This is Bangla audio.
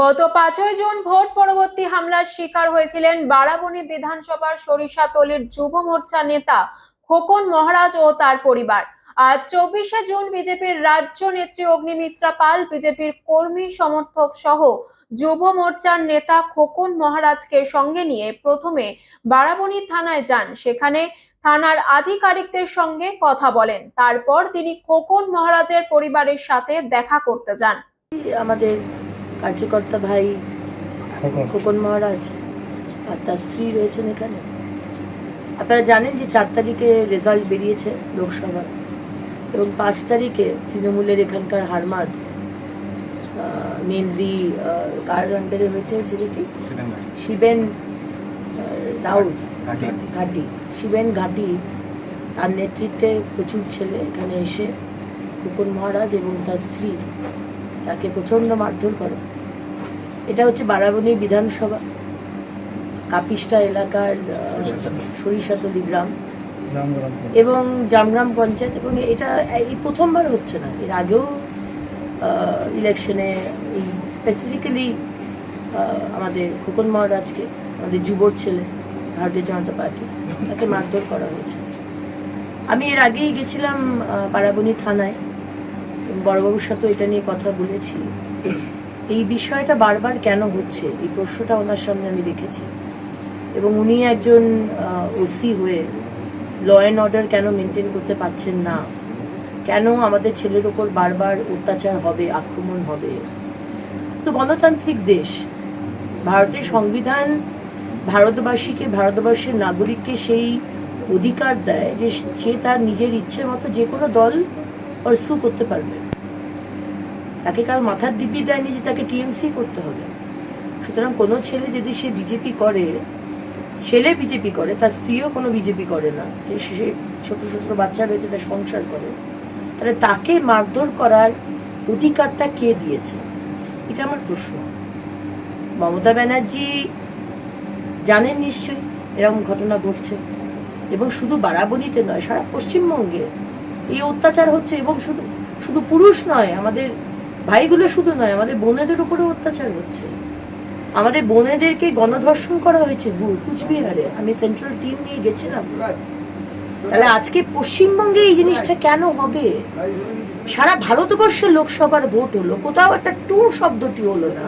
গত পাঁচই জুন ভোট পরবর্তী হামলার শিকার হয়েছিলেন বারাবণী বিধানসভার সরিষাতলির যুব মোর্চা নেতা খোকন মহারাজ ও তার পরিবার। আজ চব্বিশে জুন বিজেপির রাজ্য নেত্রী অগ্নিমিত্রা পাল বিজেপির কর্মী সমর্থক সহ যুব মোর্চার নেতা খোকন মহারাজকে সঙ্গে নিয়ে প্রথমে বারাবণী থানায় যান। সেখানে থানার আধিকারিকদের সঙ্গে কথা বলেন। তারপর তিনি খোকন মহারাজের পরিবারের সাথে দেখা করতে যান। আমাদের কার্যকর্তা ভাই খোকন মহারাজ আর তার স্ত্রী রয়েছেন এখানে। আপনারা জানেন যে চার তারিখে রেজাল্ট বেরিয়েছে লোকসভা এবং পাঁচ তারিখে তৃণমূলের এখানকার হারমাদ মেনলি কার আন্ডারে হয়েছে ছেলেটি? শিবেন রাউল ঘাটি। শিবেন ঘাটি তার নেতৃত্বে প্রচুর ছেলে এখানে এসে খোকন মহারাজ এবং তার স্ত্রী তাকে প্রচণ্ড মারধর করে। এটা হচ্ছে বারাবণী বিধানসভা কাপিস্টা এলাকার সরিষাতলি গ্রাম। এবং জামগ্রাম পঞ্চায়েত এবং এটা এই প্রথমবার হচ্ছে না এর আগেও ইলেকশনে এই স্পেসিফিক্যালি আমাদের খোকন মহারাজকে আমাদের যুবর ছেলে ভারতীয় জনতা পার্টি তাকে মারধর করা হয়েছে। আমি এর আগেই গেছিলাম আহ, বারাবণী থানায় বড়বাবুর সাথেও এটা নিয়ে কথা বলেছি। এই বিষয়টা বারবার কেন হচ্ছে? এই প্রশ্নটা ওনার সামনে আমি রেখেছি। এবং উনি একজন ওসি হয়ে ল অ্যান্ড অর্ডার কেন মেনটেন করতে পারছেন না? কেন আমাদের ছেলের ওপর বারবার অত্যাচার হবে, আক্রমণ হবে? তো গণতান্ত্রিক দেশ, ভারতের সংবিধান ভারতবাসীকে, ভারতবর্ষের নাগরিককে সেই অধিকার দেয় যে সে তার নিজের ইচ্ছে মতো যে কোনো দল পারসু করতে পারবে। তাকে কারও মাথার দিব্যি দেয়নি যে তাকে টিএমসি করতে হবে। সুতরাং কোনো ছেলে যদি সে বিজেপি করে, ছেলে বিজেপি করে, তার স্ত্রীও কোনো বিজেপি করে না। যে সে ছোট ছোট বাচ্চা রয়েছে, তার সংসার করে। তাহলে তাকে মারধর করার অধিকারটা কে দিয়েছে? এটা আমার প্রশ্ন। মমতা ব্যানার্জি জানেন নিশ্চয়ই এরকম ঘটনা ঘটছে। এবং শুধু বারাবণীতে নয়, সারা পশ্চিমবঙ্গে এই অত্যাচার হচ্ছে এবং শুধু শুধু পুরুষ নয়, আমাদের ভাইগুলো শুধু নয়, আমাদের বোনেদের উপরে অত্যাচার হচ্ছে। আমাদের বোনেদেরকে গণধর্ষণ করা হয়েছে কুচবিহারে। আমি সেন্ট্রাল টিম নিয়ে গেছিলাম। তাহলে আজকে পশ্চিমবঙ্গে এই জিনিসটা কেন হবে? সারা ভারতবর্ষে লোকসভার ভোট হলো কোথাও একটা টু শব্দটি হলো না।